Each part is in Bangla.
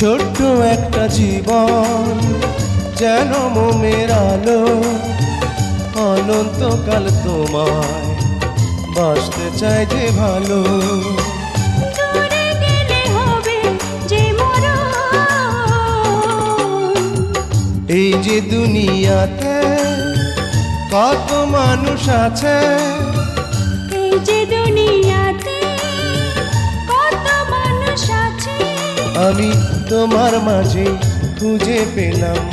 ছোট্ট একটা জীবন যেন মোমের আলো অনন্তকাল তোমায় বাসতে চাই যে ভালো। এই যে দুনিয়াতে কত মানুষ আছে আমি তোমার মাঝে খুঁজে পেলাম।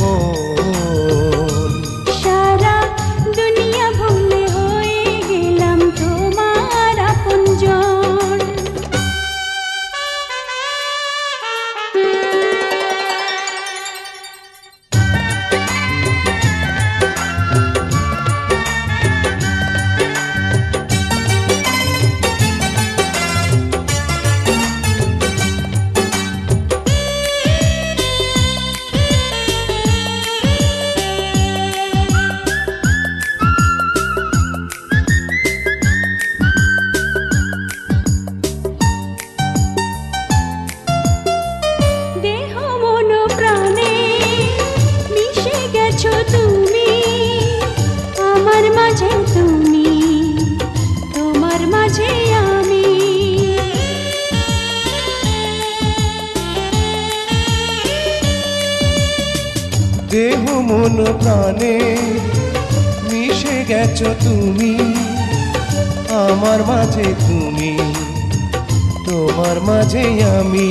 দেহ মন প্রাণে মিশে গেছো তুমি। আমার মাঝে তুমি তোমার মাঝে আমি।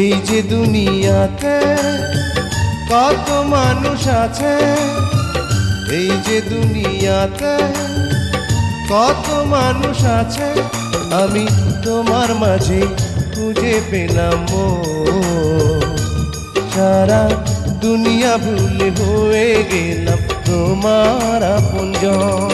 এই যে দুনিয়াতে কত মানুষ আছে এই যে দুনিয়াতে কত মানুষ আছে আমি তোমার মাঝে খুঁজে পেলাম সারা দুনিয়া ভুল হয়ে গেলাম তোমার আপনজন।